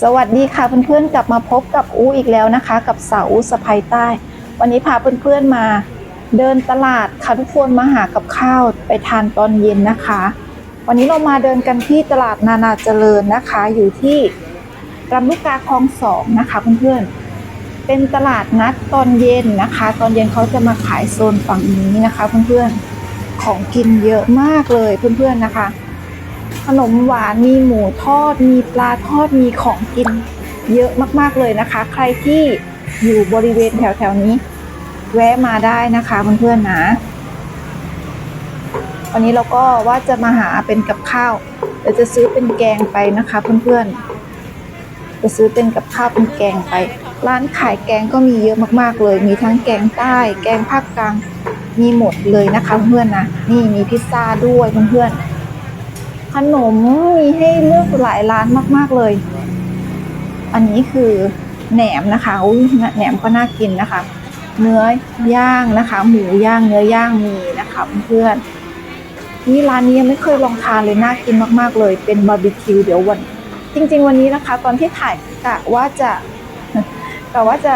สวัสดีค่ะเพื่อนๆกลับมาพบกับอูอีกแล้วนะคะ กับสาวอูสะพายใต้ วันนี้พาเพื่อนๆมา เดินตลาดค่ะทุกคนมาหากับข้าวไปทานตอนเย็นนะคะ วันนี้เรามาเดินกันที่ตลาดนานาเจริญนะคะ อยู่ที่รำลูกกาคลองสองนะคะเพื่อนๆเป็นตลาดนัดตอนเย็นนะคะ ตอนเย็นเขาจะมาขายโซนฝั่งนี้นะคะ เพื่อนๆของกินเยอะมากเลยเพื่อนๆนะคะ ขนมหวานมีหมูทอด มีปลาทอดมีของกินเยอะมากๆเลยนะคะ ใครที่อยู่บริเวณแถวๆนี้ แวะมาได้นะคะเพื่อนๆนะ วันนี้เราก็ว่าจะมาหาเป็นกับข้าวเดี๋ยวจะซื้อเป็นแกงไปนะคะเพื่อนๆจะซื้อเป็นกับข้าวเป็นแกงไป ร้านขายแกงก็มีเยอะมากๆเลย มีทั้งแกงใต้ แกงภาคกลางมีหมดเลยนะคะเพื่อนๆนะนี่มีพิซซ่าด้วยเพื่อนๆ ขนมมีให้เลือกหลายร้านมากๆเลย อันนี้คือแหนมนะคะอุ้ยแหนมก็น่ากินนะคะ เนื้อย่างนะคะ หมูย่างเนื้อย่างมีนะคะเพื่อนนี่ร้านนี้ยังไม่เคยลองทานเลยน่ากินมากๆเลย เป็นบาร์บีคิวเดี๋ยววัน จริง ๆ วันนี้นะคะ ตอนที่ถ่ายกะว่าจะกะว่าจะ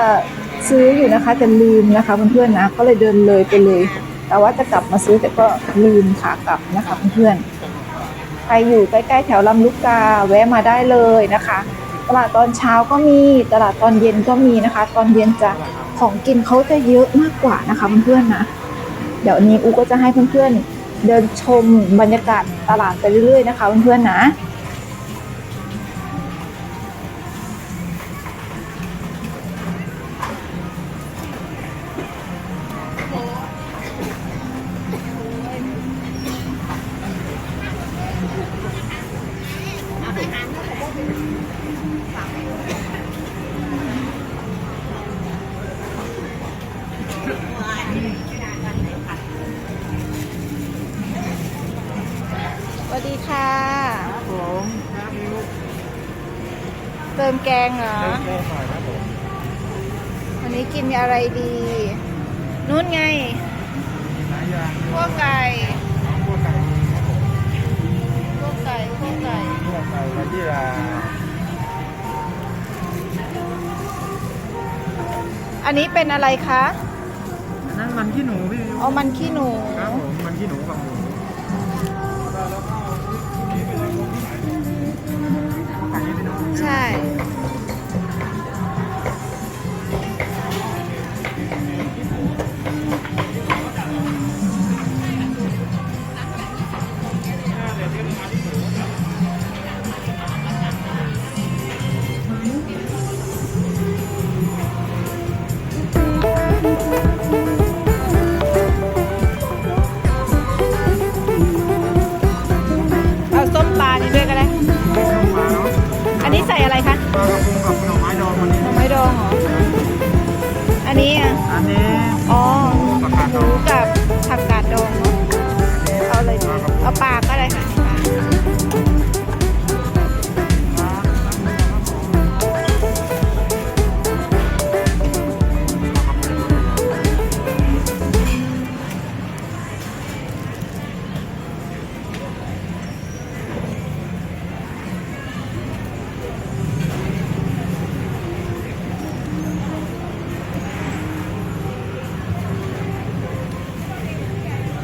ซื้ออยู่นะคะแต่ลืมนะคะเพื่อนๆนะก็เลยเดินเลยไปเลย แต่ว่าจะกลับมาซื้อแต่ก็ลืมขากลับนะคะเพื่อนๆ ครอยู่ใกล้ๆแถวลำลูกกาแวะมาได้เลยนะคะ ตลาดตอนเช้าก็มีตลาดตอนเย็นก็มีนะคะ ตอนเย็นจะของกินเขาจะเยอะมากกว่านะคะเพื่อนๆนะ เดี๋ยวนี้อูก็จะให้เพื่อนๆเดินชมบรรยากาศตลาดไปเรื่อยๆนะคะเพื่อนๆนะ สวัสดีค่ะครับผมครับมีลูกเติมแกงเหรอเล่นเกมหน่อยครับผมวันนี้กินอะไรดี นู้นไงมีหลายอย่างพวกไก่น้องพวกไก่ครับผมพวกไก่พวกไก่พวกไก่วาจิราอันนี้เป็นอะไรคะอันนั้น มันขี้หนูพี่วิวเอามันขี้หนูครับผมมันขี้หนูกับหมูแล้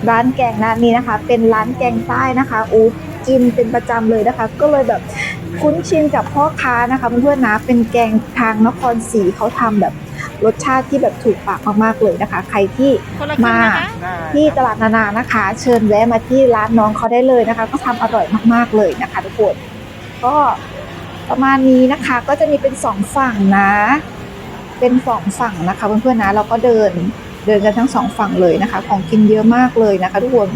ร้านแกงร้านนี้นะคะ เป็นร้านแกงใต้นะคะอูกินเป็นประจำเลยนะคะ ก็เลยแบบคุ้นชินกับพ่อค้านะคะเพื่อนๆนะเป็นแกงทางนครศรีเขาทำแบบรสชาติที่แบบถูกปากมากๆเลยนะคะ ใครที่มาได้ที่ตลาดนานานะคะ เชิญแวะมาที่ร้านน้องเขาได้เลยนะคะ ก็ทำอร่อยมากๆเลยนะคะทุกคนก็ประมาณนี้นะคะก็จะมีเป็นสองฝั่งนะ เป็นสองฝั่งนะคะเพื่อนๆนะเราก็เดิน เดินกันทั้งสองฝั่งเลยนะคะ ของกินเยอะมากเลยนะคะทุกคน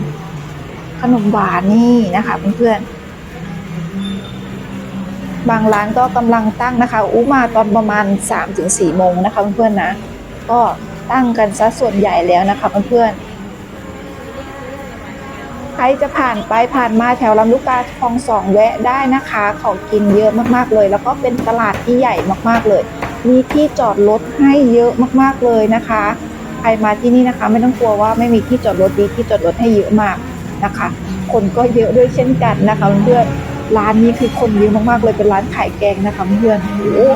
ขนมหวานนี่นะคะเพื่อนๆบางร้านก็กำลังตั้งนะคะอู้มาตอนประมาณ3-4โมงนะคะเพื่อนๆนะก็ตั้งกันซะส่วนใหญ่แล้วนะคะเพื่อนๆใครจะผ่านไปผ่านมาแถวลำลูกกาคลองสองแวะได้นะคะของกินเยอะมากๆเลย แล้วก็เป็นตลาดที่ใหญ่มากๆเลย มีที่จอดรถให้เยอะมากๆเลยนะคะ ใครมาที่นี่นะคะ ไม่ต้องกลัวว่าไม่มีที่จอดรถดีที่จอดรถให้เยอะมากนะคะ คนก็เยอะด้วยเช่นกันนะคะเพื่อนร้านนี้คือคนเยอะมากๆเลยเป็นร้านขายแกงนะคะเพื่อนโอ้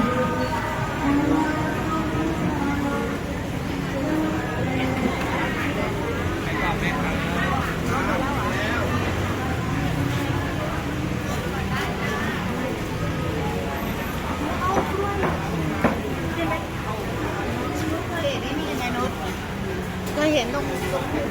โหข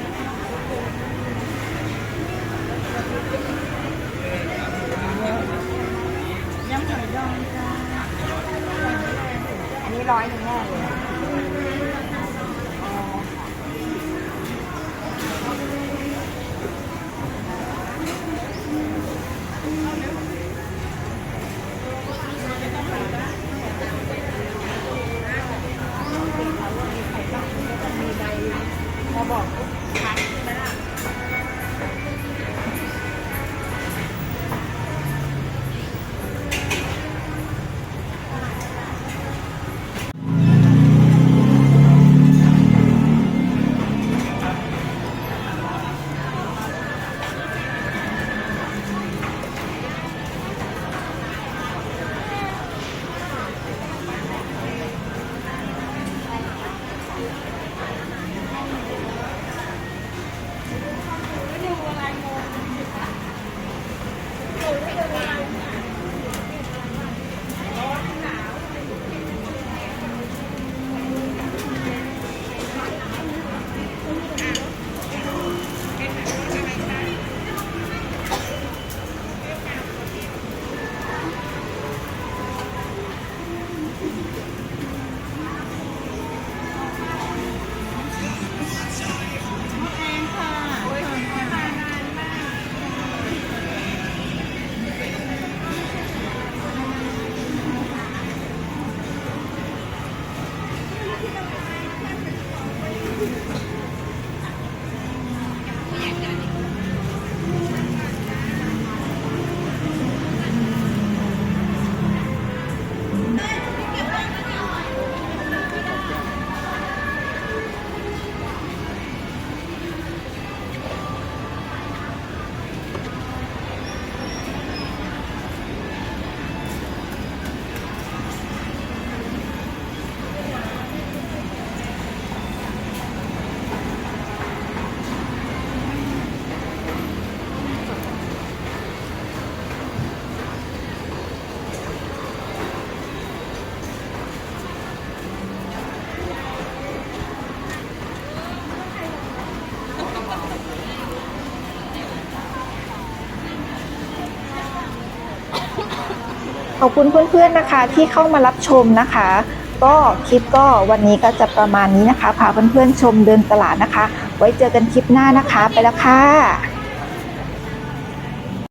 อบคุณเพื่อนๆนะคะที่เข้ามารับชมนะคะ ก็คลิปก็วันนี้ก็จะประมาณนี้นะคะพาเพื่อนๆชมเดินตลาดนะคะ ไว้เจอกันคลิปหน้านะคะไปแล้วค่ะ